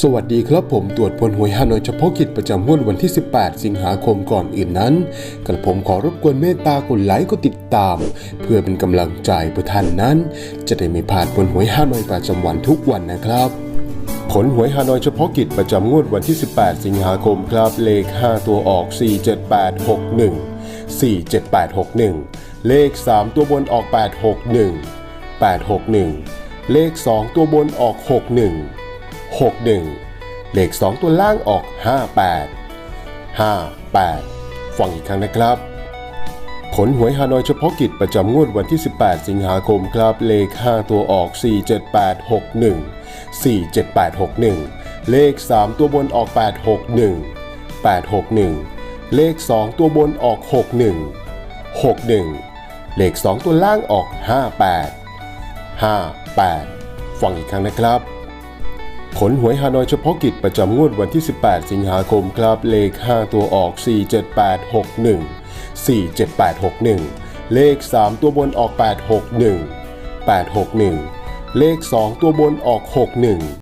สวัสดีครับผมตรวจผลหวยฮานอยเฉพาะกิจประจำงวดวันที่ 18 สิงหาคมก่อนอื่นนั้น กระผมขอรบกวนเมตตากดไลค์กดติดตาม เพื่อเป็นกำลังใจเพื่อท่านนั้น จะได้ไม่พลาดผลหวยฮานอยประจำวันทุกวันนะครับผลหวยฮานอยเฉพาะกิจประจำงวดวันที่ 18 สิงหาคมครับเลข 5 ตัวออก 47861 47861 เลข 3 ตัวบนออก 861 861 เลข 2 ตัวบนออก 61 61 เลข 2 ตัวล่างออก 58 58 ฟังอีกครั้งนะครับ ผลหวยฮานอยเฉพาะกิจประจำงวดวันที่ 18 สิงหาคมครับ เลข 5 ตัวออก 47861 47861 เลข 3 ตัวบนออก 861 861 เลข 2 ตัวบนออก 61 61 เลข 2 ตัวล่างออก 58 58 ฟังอีกครั้งนะครับ ผลหวยฮานอยเฉพาะกิจประจำงวดวันที่ 18 สิงหาคมครับเลข 5 ตัวออก 47861 47861 เลข 3 ตัวบนออก 861 861 เลข 2 ตัวบนออก 61